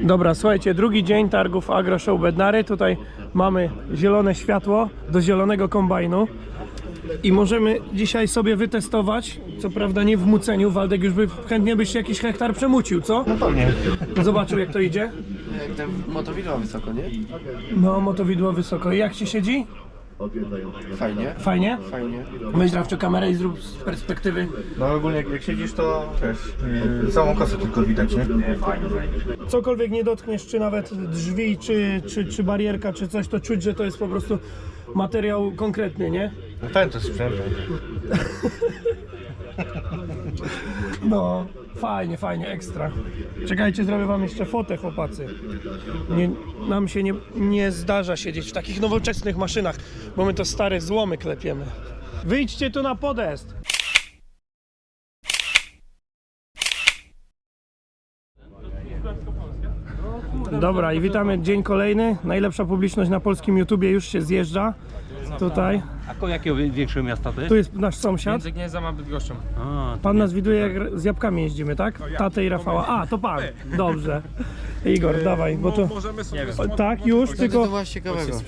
Dobra, słuchajcie, drugi dzień targów Agro Show Bednary. Tutaj mamy zielone światło do zielonego kombajnu. I możemy dzisiaj sobie wytestować, co prawda nie w muceniu, Waldek już by chętnie byś jakiś hektar przemucił, co? No Pewnie. Zobaczył jak to idzie. Jak ten motowidła wysoko, nie? No, motowidło wysoko. I jak ci siedzi? Fajnie. Fajnie? Fajnie. Weź Rafcio kamerę i zrób z perspektywy. No ogólnie jak, jak siedzisz to wiesz, yy, całą kosę tylko widać, nie? Cokolwiek nie dotkniesz, czy nawet drzwi, czy, czy, czy barierka, czy coś, to czuć, że to jest po prostu materiał konkretny, nie? No ten to sprzęt. No, fajnie, fajnie, ekstra. Czekajcie, zrobię wam jeszcze fotę, chłopacy. Nie, nam się nie, nie zdarza siedzieć w takich nowoczesnych maszynach, bo my to stare złomy klepiemy. Wyjdźcie tu na podest. Dobra i witamy dzień kolejny. Najlepsza publiczność na polskim YouTubie już się zjeżdża. Tutaj. A ko jakiego większego miasta to jest? Tu jest nasz sąsiad. Między Gnieznem a Bydgoszczą. A, Pan nas widuje jak z jabłkami jeździmy, tak? Tatę i Rafała. A, to pan. Dobrze. Igor, dawaj, bo to... Możemy sobie O, Tak, już, tylko to właśnie ciekawego?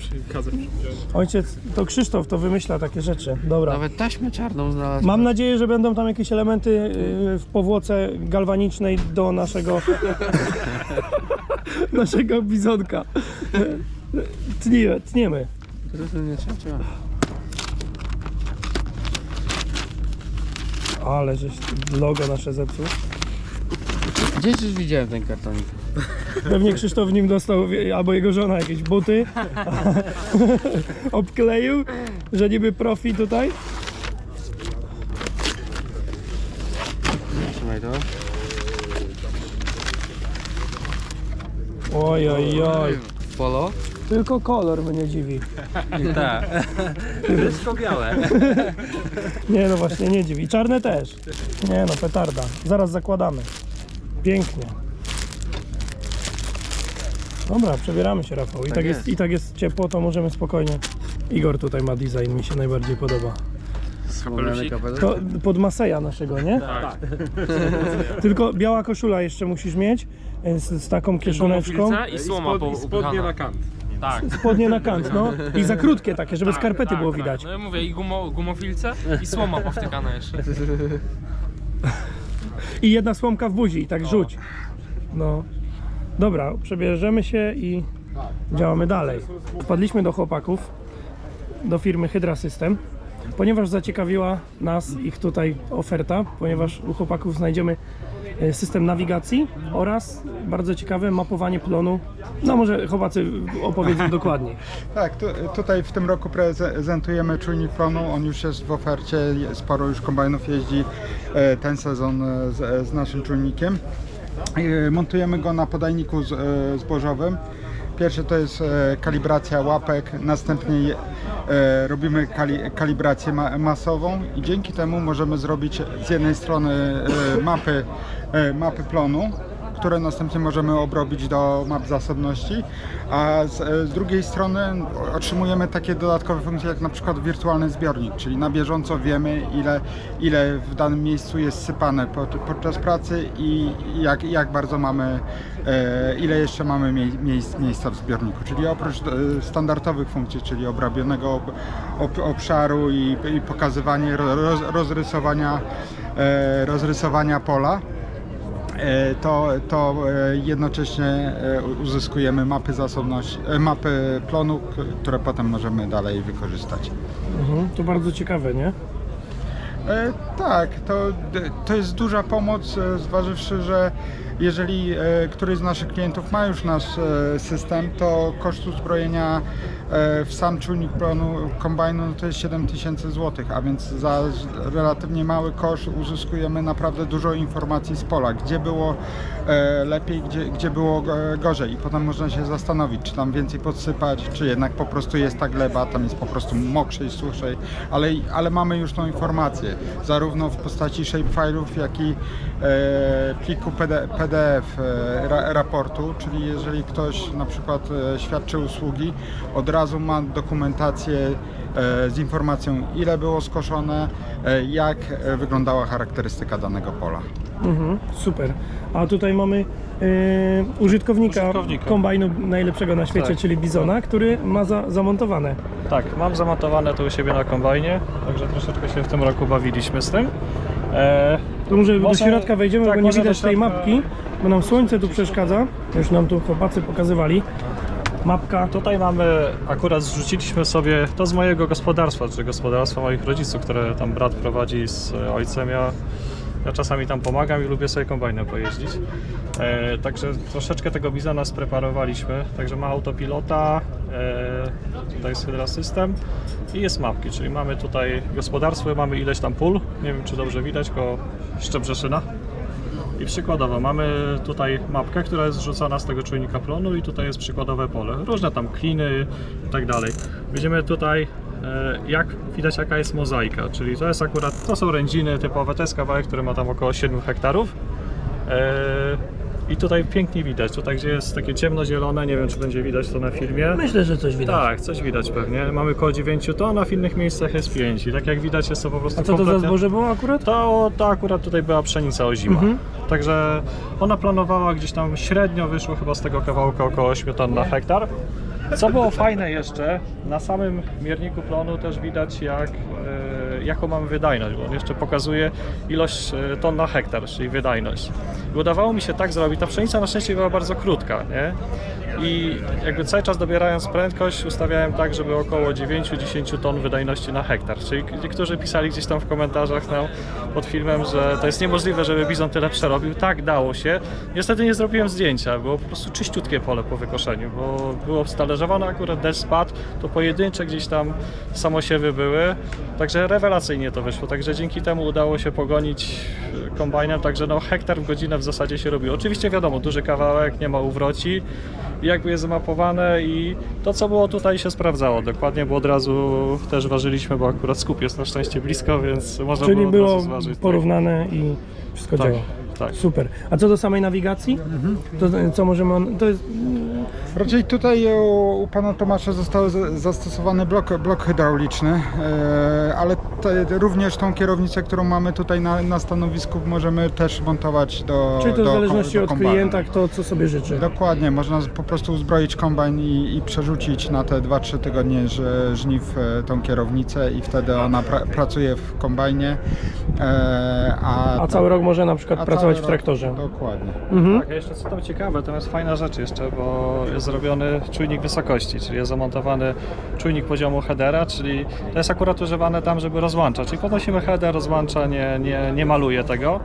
ojciec, to Krzysztof to wymyśla takie rzeczy. Dobra. Nawet taśmę czarną znalazł. Mam nadzieję, że będą tam jakieś elementy y, w powłoce galwanicznej do naszego naszego bizonka. Tniemy, tniemy. Nie trzecia. Ale żeś logo nasze zepsuł. Gdzieś już widziałem ten kartonik. Pewnie Krzysztof w nim dostał, albo jego żona jakieś buty. Obkleił, że niby profi tutaj. Trzymaj to. Oj, oj, oj. Polo? Tylko kolor mnie dziwi. tak. Wszystko białe. Nie no właśnie, nie dziwi. I czarne też. Nie no, petarda. Zaraz zakładamy. Pięknie. Dobra, przebieramy się Rafał. I tak, Tak jest. jest. i tak jest ciepło, to możemy spokojnie. Igor tutaj ma design, mi się najbardziej podoba. Kapelusz? To pod Maseja naszego, nie? Tak. Tylko biała koszula jeszcze musisz mieć e, z, z taką kieszoneczką. I słoma po spodnie na kant. Tak. Spodnie na kant, no. I za krótkie takie, żeby skarpety było widać. No ja mówię, i gumo, gumofilce i słoma powtykana jeszcze. I jedna słomka w buzi, i tak rzuć. No. Dobra, przebierzemy się i działamy dalej. Wpadliśmy do chłopaków, do firmy Hydra System, ponieważ zaciekawiła nas ich tutaj oferta, ponieważ u chłopaków znajdziemy system nawigacji oraz bardzo ciekawe mapowanie plonu. No może chłopacy opowiedzą dokładniej. Tak, tu, tutaj w tym roku prezentujemy czujnik plonu. On już jest w ofercie, sporo już kombajnów jeździ e, ten sezon e, z, z naszym czujnikiem. E, Montujemy go na podajniku e, zbożowym. Pierwsze to jest e, kalibracja łapek, następnie e, robimy kali, kalibrację ma, masową i dzięki temu możemy zrobić z jednej strony e, mapy, mapy plonu, które następnie możemy obrobić do map zasobności, a z, e, z drugiej strony otrzymujemy takie dodatkowe funkcje jak na przykład wirtualny zbiornik, czyli na bieżąco wiemy ile, ile w danym miejscu jest sypane pod, podczas pracy i jak, jak bardzo mamy, e, ile jeszcze mamy mie, miejsc, miejsca w zbiorniku, czyli oprócz e, standardowych funkcji, czyli obrabionego ob, ob, obszaru i, i pokazywanie ro- roz, rozrysowania, rozrysowania pola, to, to e, jednocześnie e, uzyskujemy mapy zasobności, e, mapy plonu, które potem możemy dalej wykorzystać. Mhm, to bardzo ciekawe, nie? E, tak, to, to jest duża pomoc, e, zważywszy, że jeżeli e, któryś z naszych klientów ma już nasz e, system, to koszt uzbrojenia e, w sam czujnik planu kombajnu to jest 7000 zł, a więc za relatywnie mały koszt uzyskujemy naprawdę dużo informacji z pola, gdzie było lepiej, gdzie, gdzie było gorzej. I potem można się zastanowić, czy tam więcej podsypać, czy jednak po prostu jest ta gleba, tam jest po prostu mokrzej, suchszej, ale, ale mamy już tą informację, zarówno w postaci shapefile'ów, jak i pliku PD, PDF e, ra, raportu, czyli jeżeli ktoś na przykład e, świadczy usługi, od razu ma dokumentację e, z informacją ile było skoszone, jak wyglądała charakterystyka danego pola. Mhm, super. A tutaj mamy e, użytkownika, Użytkownika. kombajnu najlepszego na świecie, Tak. czyli Bizona, który ma za, zamontowane. Tak, mam zamontowane to u siebie na kombajnie, także troszeczkę się w tym roku bawiliśmy z tym. E, To może, do środka wejdziemy, tak, bo nie widać tej mapki, bo nam słońce tu przeszkadza. Już nam tu chłopacy pokazywali. Mapka. tutaj mamy, akurat zrzuciliśmy sobie, to z mojego gospodarstwa, czy gospodarstwa moich rodziców, które tam brat prowadzi z ojcem. Ja, ja czasami tam pomagam i lubię sobie kombajnem pojeździć. E, także troszeczkę tego bizona spreparowaliśmy, także ma autopilota, e, tutaj jest Hydra System i jest mapki, czyli mamy tutaj gospodarstwo, mamy ileś tam pól, nie wiem czy dobrze widać, koło Szczebrzeszyna. I przykładowo mamy tutaj mapkę, która jest zrzucona z tego czujnika plonu i tutaj jest przykładowe pole. Różne tam kliny i tak dalej. Widzimy tutaj jak widać jaka jest mozaika, czyli to jest akurat, to są rędziny typowe, to jest kawałek, który ma tam około 7 hektarów. E, I tutaj pięknie widać, tutaj gdzie jest takie ciemnozielone, nie wiem czy będzie widać to na filmie. Myślę, że coś widać. Tak, coś widać pewnie. Mamy około 9 ton, a w innych miejscach jest 5. I tak jak widać jest to po prostu A co to za kompletnie- zboże było akurat? to, to akurat tutaj była pszenica ozima. Mhm. Także ona planowała gdzieś tam średnio wyszło chyba z tego kawałka około 8 ton na hektar. Co było fajne jeszcze, na samym mierniku plonu też widać jak, e, jaką mamy wydajność, bo on jeszcze pokazuje ilość e, ton na hektar, czyli wydajność. I udawało mi się tak zrobić, ta pszenica na szczęście była bardzo krótka, nie? I jakby cały czas dobierając prędkość ustawiałem tak, żeby około 9-10 ton wydajności na hektar. Czyli niektórzy pisali gdzieś tam w komentarzach pod filmem, że to jest niemożliwe, żeby bizon tyle przerobił. Tak, dało się. Niestety nie zrobiłem zdjęcia, było po prostu czyściutkie pole po wykoszeniu, bo było stależowane akurat deszcz spadł, to pojedyncze gdzieś tam samosiewy były. Także rewelacyjnie to wyszło. Także dzięki temu udało się pogonić kombajnem, także no hektar w godzinę w zasadzie się robiło. Oczywiście wiadomo, duży kawałek, nie ma uwroci, jakby jest zmapowane i to co było tutaj się sprawdzało dokładnie, bo od razu też ważyliśmy, bo akurat skup jest na szczęście blisko, więc można Czyli było, od było razu zważyć. porównane i wszystko Tak, działa. Tak. Super. A co do samej nawigacji? To co możemy. On, to jest. Raczej tutaj u, u pana Tomasza został zastosowany blok, blok hydrauliczny, e, ale te, również tą kierownicę, którą mamy tutaj na, na stanowisku możemy też montować do Czyli to w do, zależności do od kombajnu. klienta, kto co sobie życzy. Dokładnie, można z- po prostu uzbroić kombajn i, i przerzucić na te 2-3 tygodnie ż- żniw e, tą kierownicę i wtedy ona pra, pracuje w kombajnie. E, a, A cały rok może na przykład a pracować w traktorze. Rok, dokładnie. Mhm. Tak, a jeszcze co tam ciekawe, to jest fajna rzecz jeszcze, bo jest zrobiony czujnik wysokości, czyli jest zamontowany czujnik poziomu headera, czyli to jest akurat używane tam, żeby rozłączać. Czyli podnosimy header, rozłącza, nie, nie, nie maluje tego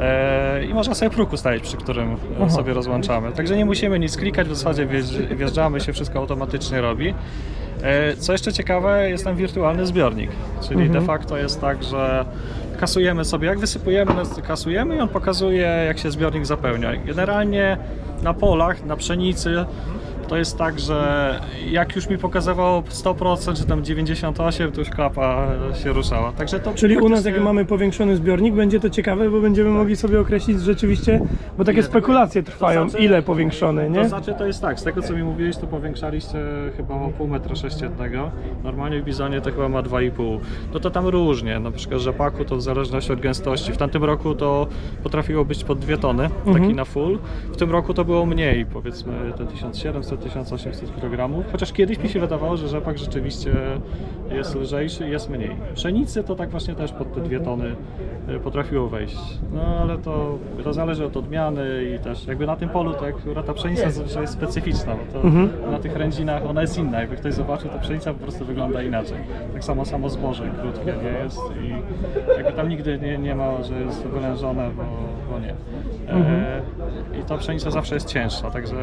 e, i można sobie próg ustawić, przy którym e, sobie rozłączamy. Także nie musimy nic klikać, w zasadzie wjeżdż- wjeżdżamy się, wszystko automatycznie robi. E, Co jeszcze ciekawe, jest tam wirtualny zbiornik, czyli de facto jest tak, że kasujemy sobie, jak wysypujemy, no, kasujemy i on pokazuje, jak się zbiornik zapełnia. Generalnie na polach, na pszenicy to jest tak, że jak już mi pokazywało 100% czy tam 98%, to już klapa się ruszała. Także to Czyli u nas, praktycznie- jak mamy powiększony zbiornik, będzie to ciekawe, bo będziemy mogli sobie określić rzeczywiście, bo takie spekulacje trwają, znaczy- ile powiększony, To nie? znaczy to jest tak, z tego co mi mówiłeś, to powiększaliście chyba o pół metra sześciennego. Normalnie w bizonie to chyba ma 2,5. No to tam różnie, na przykład rzepaku to w zależności od gęstości. W tamtym roku to potrafiło być pod 2 tony, taki na full. W tym roku to było mniej, powiedzmy te 1700-1800 kg. Chociaż kiedyś mi się wydawało, że rzepak rzeczywiście jest lżejszy i jest mniej. Pszenicy to tak właśnie też pod te 2 tony y, potrafiło wejść. No ale to, to zależy od odmiany i też jakby na tym polu to akurat ta pszenica zazwyczaj jest specyficzna, bo to na tych rędzinach ona jest inna. Jakby ktoś zobaczył, to pszenica po prostu wygląda inaczej. Tak samo samo zboże krótkie nie jest i jakby tam nigdy nie, nie ma, że jest wylężone, bo, bo nie. E, I ta pszenica zawsze jest cięższa, także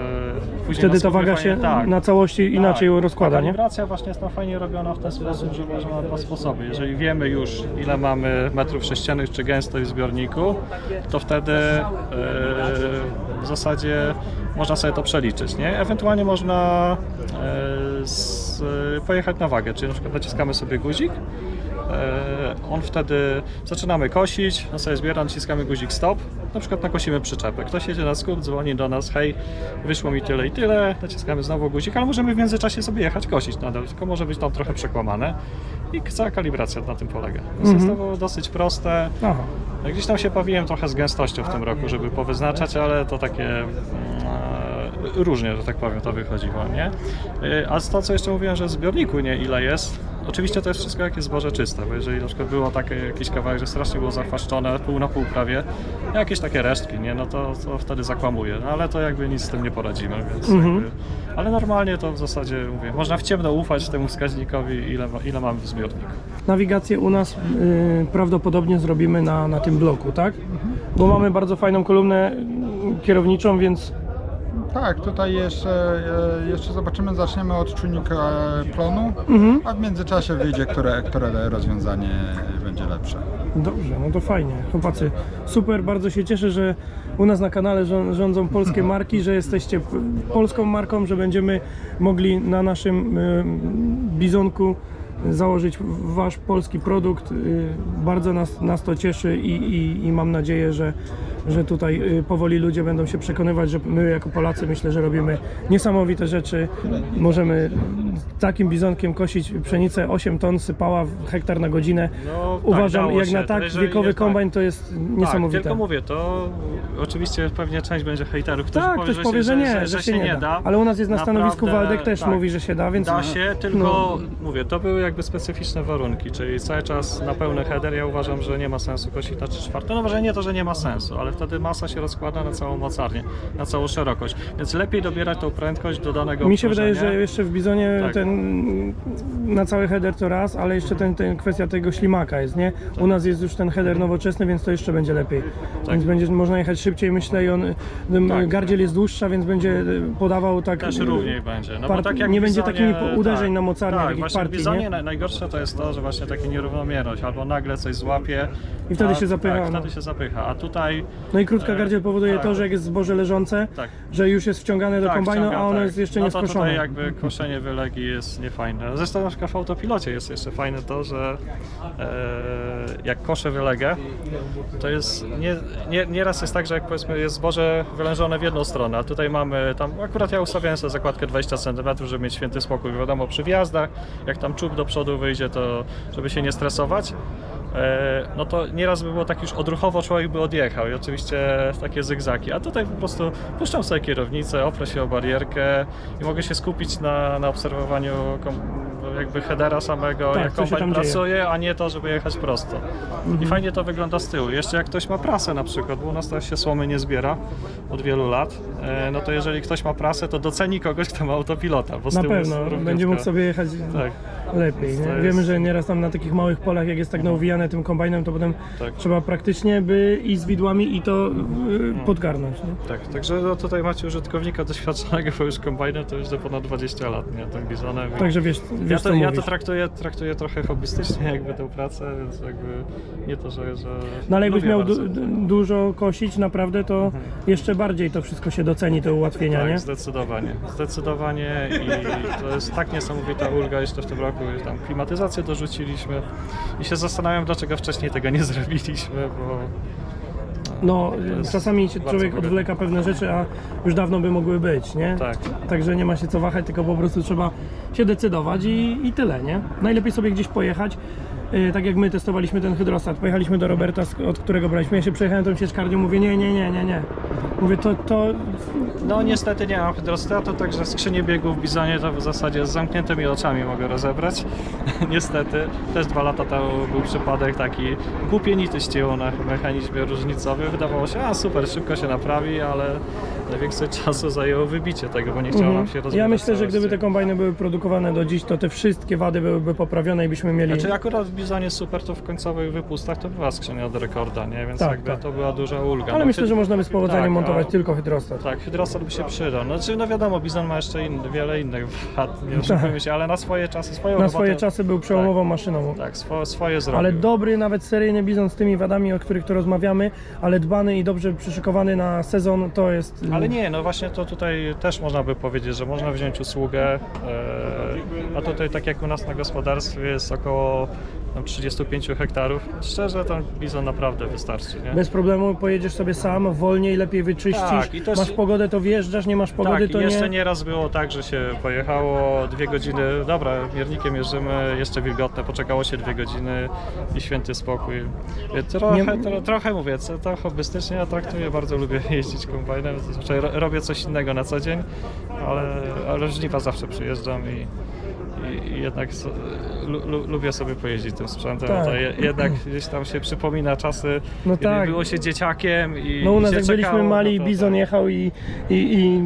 później Wtedy na waga fajnie- się tak. na całości inaczej Tak. rozkłada, nie? kalibracja właśnie jest tam fajnie robiona w ten sposób, że można na dwa sposoby. Jeżeli wiemy już ile mamy metrów sześciennych czy gęstość w zbiorniku, to wtedy e, w zasadzie można sobie to przeliczyć, nie? Ewentualnie można e, z, pojechać na wagę, czyli na przykład naciskamy sobie guzik On wtedy zaczynamy kosić, on sobie zbiera, naciskamy guzik stop, na przykład nakosimy przyczepę. Ktoś jedzie na skup, dzwoni do nas, hej, wyszło mi tyle i tyle, naciskamy znowu guzik, ale możemy w międzyczasie sobie jechać kosić nadal, tylko może być tam trochę przekłamane i cała kalibracja na tym polega. Więc jest to dosyć proste. Aha. Gdzieś tam się bawiłem trochę z gęstością w tym roku, żeby powyznaczać, ale to takie mm, e, różnie, że tak powiem, to wychodziło, nie? E, A z to, co jeszcze mówiłem, że w zbiorniku nie ile jest, oczywiście to jest wszystko jakieś zboże czyste, bo jeżeli na przykład było takie jakiś kawałek, że strasznie było zachwaszczone, pół na pół prawie, jakieś takie resztki, nie? No to, to wtedy zakłamuje, no ale to jakby nic z tym nie poradzimy, więc jakby, ale normalnie to w zasadzie, mówię, można w ciemno ufać temu wskaźnikowi, ile, ile mamy w zbiorniku. Nawigację u nas y, prawdopodobnie zrobimy na, na tym bloku, tak? Bo mamy bardzo fajną kolumnę kierowniczą, więc Tak, tutaj jeszcze, e, jeszcze zobaczymy, zaczniemy od czujnika e, plonu, a w międzyczasie wyjdzie, które, które rozwiązanie będzie lepsze. dobrze, no to fajnie. Chłopacy, super, bardzo się cieszę, że u nas na kanale rzą- rządzą polskie marki, że jesteście polską marką, że będziemy mogli na naszym y, bizonku założyć wasz polski produkt. Y, Bardzo nas, nas to cieszy i, i, i mam nadzieję, że, że tutaj y, powoli ludzie będą się przekonywać, że my jako Polacy myślę, że robimy niesamowite rzeczy. Możemy takim bizonkiem kosić pszenicę 8 ton sypała w hektar na godzinę. No, tak, Uważam, dało jak się. na tak jeżeli wiekowy jest tak- kombajn to jest niesamowite. Tak, tylko mówię, to oczywiście pewnie część będzie hejterów, którzy Tak, powie, ktoś powie, że nie, że, się, nie da. Ale u nas jest na stanowisku Naprawdę, Waldek też tak. mówi, że się da, więc Da się, tylko No. mówię, to były jakby specyficzne warunki, czyli cały czas na pełny header ja uważam, że nie ma sensu kosić na 3 czwarte. No może nie to, że nie ma sensu, ale wtedy masa się rozkłada na całą mocarnię, na całą szerokość, więc lepiej dobierać tą prędkość do danego Mi się wydaje, obciążenia. że jeszcze w Bizonie Tak. ten na cały header to raz, ale jeszcze ten, ten kwestia tego ślimaka jest, nie? U nas jest już ten header nowoczesny, więc to jeszcze będzie lepiej. Tak. Więc będzie można jechać szybciej, myślę i on, Tak. gardziel jest dłuższa, więc będzie y, podawał tak... Też równiej będzie. No bo tak jak nie będzie takimi uderzeń na mocarnię, Tak, takich partii, nie? naj- najgorsze to jest to, że właśnie takie nierównomierność, albo nagle coś złapie I wtedy a, się zapycha, Tak, no. wtedy się zapycha, a tutaj No i krótka E, gardziel powoduje tak. to, że jak jest zboże leżące, tak. że już jest wciągane do tak, kombajnu, a ono tak. jest jeszcze no nie to skoszone. tutaj jakby koszenie wylegi jest niefajne. Zresztą na przykład w autopilocie jest jeszcze fajne to, że e, jak koszę wylegę, to jest nie, nie, nieraz jest tak, że jak powiedzmy jest zboże wylężone w jedną stronę, a tutaj mamy tam, akurat ja ustawiałem sobie zakładkę 20 cm, żeby mieć święty spokój. Wiadomo, przy wjazdach, jak tam czub do przodu wyjdzie, to żeby się nie stresować. E, no to nieraz by było tak już odruchowo człowiek by odjechał i oczywiście takie zygzaki, a tutaj po prostu puszczam sobie kierownicę, oprę się o barierkę i mogę się skupić na, na obserwowaniu jakby headera samego, Tak, jak dzieje. pracuje, a nie to, żeby jechać prosto. I fajnie to wygląda z tyłu. Jeszcze jak ktoś ma prasę na przykład, bo u nas też się słomy nie zbiera od wielu lat, e, no to jeżeli ktoś ma prasę, to doceni kogoś, kto ma autopilota, bo z Na tyłu pewno, będzie mógł sobie jechać Tak. Lepiej. Nie? Wiemy, że nieraz tam na takich małych polach, jak jest tak nauwijane tym kombajnem, to potem Tak. trzeba praktycznie by i z widłami i to y, podgarnąć. Nie? Tak, także no tutaj macie użytkownika doświadczonego, bo już kombajnem to już do ponad 20 lat, nie, tym bizonem. Także wiesz, wiesz Ja co to, ja to mówisz. traktuję, traktuję trochę hobbystycznie jakby tę pracę, więc jakby nie to, że... że No ale jakbyś lubię miał bardzo. du- du- dużo kosić, naprawdę to jeszcze bardziej to wszystko się doceni, te ułatwienia, nie? Tak, zdecydowanie. Zdecydowanie i to jest tak niesamowita ulga jeszcze w tym roku, że tam klimatyzację dorzuciliśmy i się zastanawiam, dlaczego wcześniej tego nie zrobiliśmy, bo No, jest czasami się człowiek odwleka pewne rzeczy, a już dawno by mogły być, nie? tak. Także nie ma się co wahać, tylko po prostu trzeba się decydować i, i tyle, nie? Najlepiej sobie gdzieś pojechać. Yy, tak jak my testowaliśmy ten hydrostat, pojechaliśmy do Roberta, od którego braliśmy. Ja się przejechałem tą sieczkarnią, mówię nie, nie, nie, nie, nie. Mówię to, to No niestety nie mam hydrostatu, także skrzynię biegów w Bizonie to w zasadzie z zamkniętymi oczami mogę rozebrać. niestety, też dwa lata temu był przypadek taki, głupie nity na mechanizmie różnicowym. Wydawało się, a super, szybko się naprawi, ale najwięcej czasu zajęło wybicie tego, bo nie chciało nam się rozwijać. Mhm. ja myślę, że gdyby te kombajny były produkowane do dziś, to te wszystkie wady byłyby poprawione i byśmy mieli... Znaczy akurat w Bizonie super to w końcowych wypustach to była skrzynia od rekorda, nie? Więc Tak, jakby tak. to była duża ulga. Ale No, myślę, hyd- że można by z powodzeniem tak, montować a- tylko hydrostat. Tak, hydrostat by się przydał. Znaczy, no wiadomo, Bizon ma jeszcze in, wiele innych wad, nie oszukujmy się, ale na swoje czasy, swoją Na robotę, swoje czasy był przełomową maszyną. Tak, swo, swoje zrobił. Ale dobry, nawet seryjny bizon z tymi wadami, o których tu rozmawiamy, ale dbany i dobrze przyszykowany na sezon, to jest... Ale nie, no właśnie to tutaj też można by powiedzieć, że można wziąć usługę, e, a tutaj tak jak u nas na gospodarstwie jest około tam 35 hektarów. Szczerze, tam bizon naprawdę wystarczy, nie? Bez problemu pojedziesz sobie sam, wolniej, lepiej wyczyścisz. Tak, i też- Masz pogodę, to wjeżdżasz, nie masz pogody, tak, to i jeszcze nie. nieraz było tak, że się pojechało dwie godziny, dobra, miernikiem jeżdżymy, jeszcze wilgotne, poczekało się dwie godziny i święty spokój. Trochę, Nie- tro, trochę mówię, co to hobbystycznie ja traktuję, bardzo lubię jeździć kombajnem, zazwyczaj ro, robię coś innego na co dzień, ale, ale żniwa zawsze przyjeżdżam i jednak lu, lu, lubię sobie pojeździć tym sprzętem, Tak. to je, jednak gdzieś tam się przypomina czasy, No kiedy tak. było się dzieciakiem i No u i nas jak byliśmy czekało, mali, no to- bizon jechał i, i, i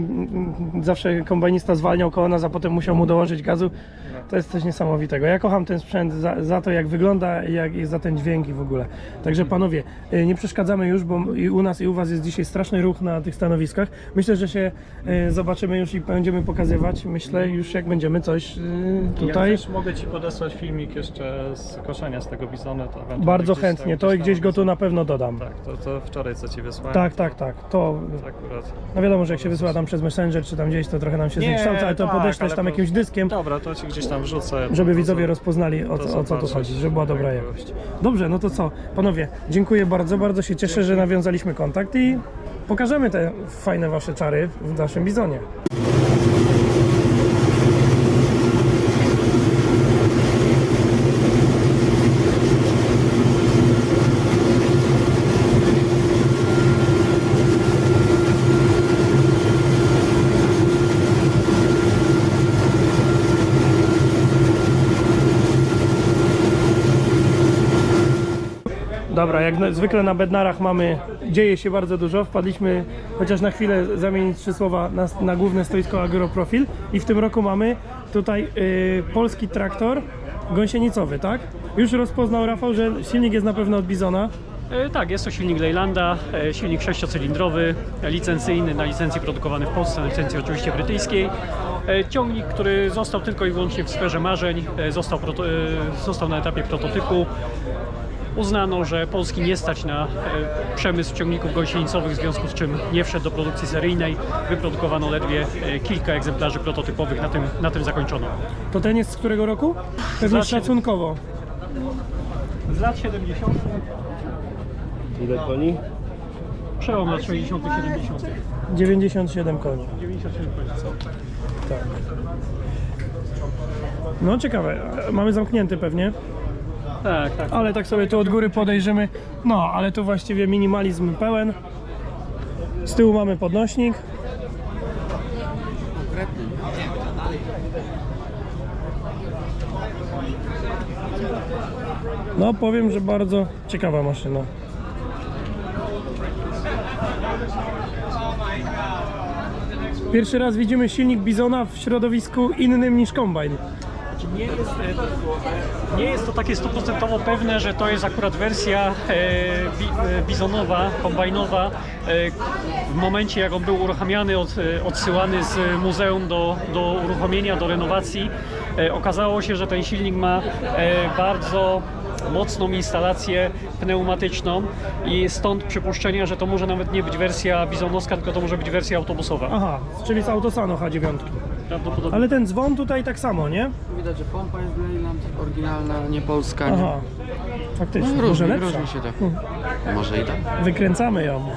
zawsze kombajnista zwalniał koło nas, a potem musiał mu dołożyć gazu. To jest coś niesamowitego. Ja kocham ten sprzęt za, za to, jak wygląda i, jak, i za ten dźwięk i w ogóle. Także panowie, y, nie przeszkadzamy już, bo i u nas i u was jest dzisiaj straszny ruch na tych stanowiskach. Myślę, że się y, zobaczymy już i będziemy pokazywać. Myślę już jak będziemy coś y, tutaj. Ja też mogę Ci podesłać filmik jeszcze z koszenia z tego bizona. To Bardzo chętnie. To gdzieś go tu na pewno dodam. Tak, to, to wczoraj co Ci wysłałem. Tak, tak, tak. To To akurat. No wiadomo, że jak się wysyła tam przez Messenger czy tam gdzieś, to trochę nam się Nie, zniekształca, ale to tak, podeślesz tam jakimś dyskiem, Dobra, to Ci gdzieś tam wrzucę. żeby widzowie rozpoznali o, co- o co tu chodzi, żeby była dobra jakość. Dobrze, no to co? Panowie, dziękuję bardzo, bardzo się cieszę, że nawiązaliśmy kontakt i pokażemy te fajne wasze czary w naszym bizonie. Dobra, jak na, zwykle na Bednarach mamy, dzieje się bardzo dużo. Wpadliśmy chociaż na chwilę zamienić trzy słowa na, na główne stoisko Agroprofil i w tym roku mamy tutaj y, polski traktor gąsienicowy, tak? Już rozpoznał Rafał, że silnik jest na pewno od Bizona. E, Tak, jest to silnik Leylanda, e, silnik sześciocylindrowy, licencyjny, na licencji produkowany w Polsce, na licencji oczywiście brytyjskiej. E, Ciągnik, który został tylko i wyłącznie w sferze marzeń, został, został na etapie prototypu. Uznano, że Polski nie stać na e, przemysł ciągników gąsienicowych, w związku z czym nie wszedł do produkcji seryjnej. Wyprodukowano ledwie e, kilka egzemplarzy prototypowych, na tym, na tym zakończono. To ten jest z którego roku? Pewnie siedem- szacunkowo. Z lat 70. Ile koni? Przełom lat 60. 70. 97 koni. 97 końca. Tak. No ciekawe, mamy zamknięty pewnie. Tak, tak. Ale tak sobie tu od góry podejrzymy. No, ale tu właściwie minimalizm pełen. Z tyłu mamy podnośnik. No, powiem, że bardzo ciekawa maszyna. Pierwszy raz widzimy silnik Bizona w środowisku innym niż kombajn. Nie jest, nie jest to takie stuprocentowo pewne, że to jest akurat wersja e, e, bizonowa, kombajnowa. E, w momencie jak on był uruchamiany, od, odsyłany z muzeum do, do uruchomienia, do renowacji, okazało się, że ten silnik ma bardzo mocną instalację pneumatyczną i stąd przypuszczenia, że to może nawet nie być wersja bizonowska, tylko to może być wersja autobusowa. Aha, czyli z Autosano H9. Prawdopodobnie. Ale ten dzwon tutaj tak samo, nie? Widać, że pompa jest Leyland, oryginalna, nie polska. Nie? Aha. Faktycznie, No, może różnie, lepsza. różnie się tak. Może i tak. Wykręcamy ją.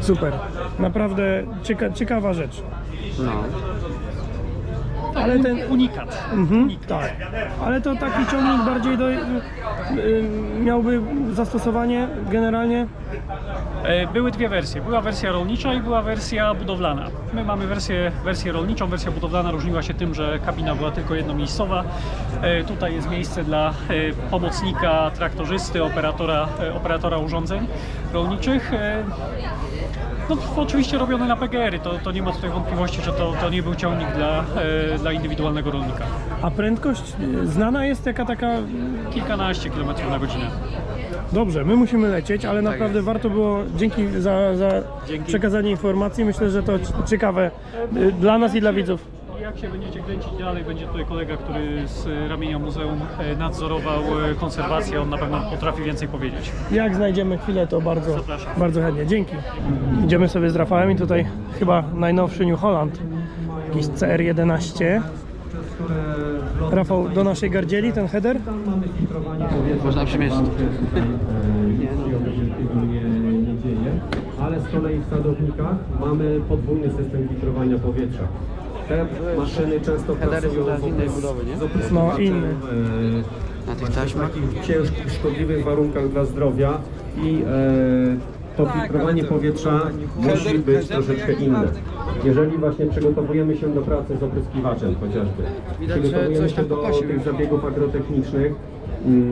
Super. Naprawdę cieka ciekawa rzecz. No. Ale ten. Unikat. Mhm, tak. Ale to taki ciągnik bardziej do. y, y, miałby zastosowanie generalnie. E, Były dwie wersje. Była wersja rolnicza i była wersja budowlana. My mamy wersję, wersję rolniczą. Wersja budowlana różniła się tym, że kabina była tylko jednomiejscowa. E, Tutaj jest miejsce dla e, pomocnika, traktorzysty, operatora, e, operatora urządzeń rolniczych. E, No, oczywiście robione na PGR-y, to, to nie ma tutaj wątpliwości, że to, to nie był ciągnik dla, e, dla indywidualnego rolnika. A prędkość y, znana jest jaka taka. Kilkanaście kilometrów na godzinę. Dobrze, my musimy lecieć, ale Tak naprawdę warto było. Dzięki za, za Dzięki. przekazanie informacji. Myślę, że to c- ciekawe y, dla nas i dla widzów. Jak się będziecie kręcić dalej, będzie tutaj kolega, który z ramienia muzeum e, nadzorował e, konserwację, on na pewno potrafi więcej powiedzieć. Jak znajdziemy chwilę, to bardzo, Zapraszam. bardzo chętnie. Dzięki. Idziemy sobie z Rafałem i tutaj chyba najnowszy New Holland, jakiś CR11. Rafał, do naszej gardzieli ten header? Można przymieścić. nie dzieje, ale z kolei w sadownikach mamy podwójny system filtrowania powietrza. Te maszyny często pracują z innej budowy, nie? z opryskiwaczem, No, inny. e, Na tych w taśmach. takich ciężkich, szkodliwych warunkach dla zdrowia i e, to filtrowanie powietrza musi być troszeczkę inne. Jeżeli właśnie przygotowujemy się do pracy z opryskiwaczem chociażby, Widać, że przygotowujemy się do tych zabiegów agrotechnicznych,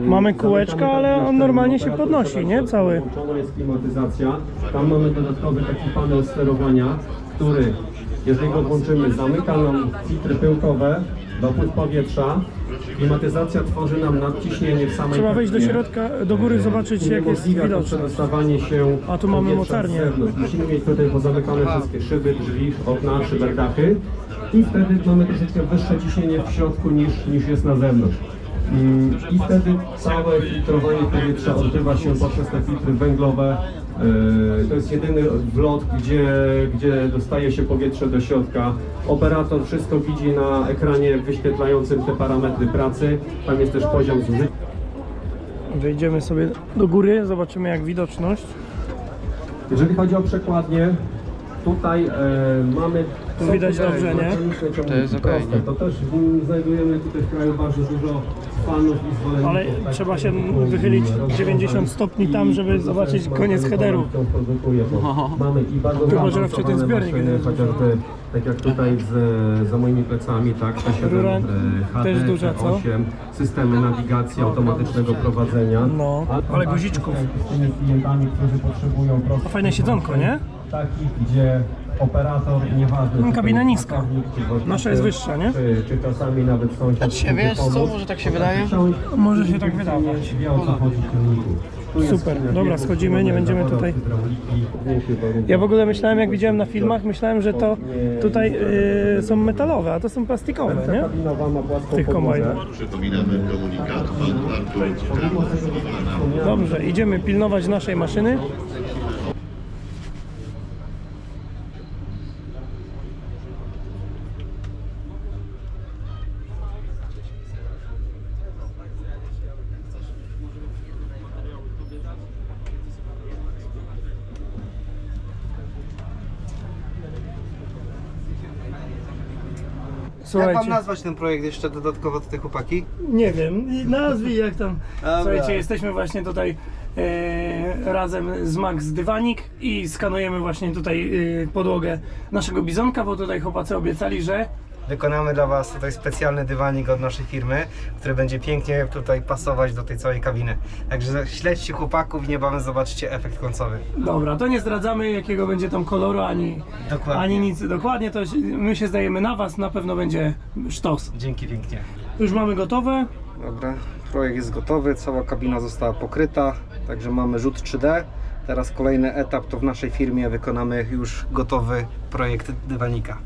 Mamy kółeczka, ale on normalnie się podnosi, nie? Cały. Włączona jest klimatyzacja. Tam mamy dodatkowy taki panel sterowania, który, jeżeli go włączymy, zamyka nam filtry pyłkowe, dopływ powietrza. Klimatyzacja tworzy nam nadciśnienie w samej Trzeba wejść do kabinie. środka, do góry zobaczyć jak jest Uniemożliwia to widoczność. przedostawanie się A tu mamy powietrza z mocarnię. zewnątrz. Musimy mieć tutaj pozamykane wszystkie szyby, drzwi, okna, szyberdachy i wtedy mamy troszeczkę wyższe ciśnienie w środku niż, niż jest na zewnątrz. I wtedy całe filtrowanie powietrza odbywa się poprzez te filtry węglowe. Yy, To jest jedyny wlot, gdzie, gdzie dostaje się powietrze do środka. Operator wszystko widzi na ekranie wyświetlającym te parametry pracy. Tam jest też poziom zużycia. Wejdziemy sobie do góry, zobaczymy jak widoczność. Jeżeli chodzi o przekładnię, tutaj e, mamy... Tu widać dobrze, nie? To jest okej, nie? To też mm, znajdujemy tutaj w kraju bardzo dużo fanów i zwolenników. Ale takich trzeba się wychylić rozwiązań. 90 stopni tam, żeby zobaczyć koniec headeru. produkuje to. Mamy i bardzo Chyba, że raczej ten zbiornik maszyny, jest chociażby tak jak tutaj z, za moimi plecami, tak, P7 Rura e, HD, też duża, co? P8, systemy nawigacji, automatycznego prowadzenia. No, ale guziczków. Z tymi klientami, którzy potrzebują A fajne siedzonko, nie? takich, gdzie operator, No, niska. Nasza jest wyższa, nie? Czy, czy czasami nawet sąsiad się, chce wiesz co, może tak się wydaje? Może się tak wydawać. Super, dobra, schodzimy, nie będziemy tutaj-. Ja w ogóle myślałem, jak widziałem na filmach, myślałem, że to tutaj yy, są metalowe, a to są plastikowe, nie? Tych. Przypominamy komunikat. Pan Dobrze, idziemy pilnować naszej maszyny. Jak Słuchajcie, mam nazwać ten projekt jeszcze dodatkowo do tych chłopaki? nie wiem, nazwij jak tam. Słuchajcie, jesteśmy właśnie tutaj e, razem z Max Dywanik i skanujemy właśnie tutaj e, podłogę naszego bizonka, bo tutaj chłopacy obiecali, że Wykonamy dla Was tutaj specjalny dywanik od naszej firmy, który będzie pięknie tutaj pasować do tej całej kabiny. Także śledźcie chłopaków i niebawem zobaczycie efekt końcowy. dobra, to nie zdradzamy jakiego będzie tam koloru ani, Dokładnie. ani nic. Dokładnie to my się zdajemy na Was, na pewno będzie sztos. Dzięki pięknie. Już mamy gotowe. Dobra, projekt jest gotowy, cała kabina została pokryta, także mamy rzut 3D. Teraz kolejny etap to w naszej firmie wykonamy już gotowy projekt dywanika.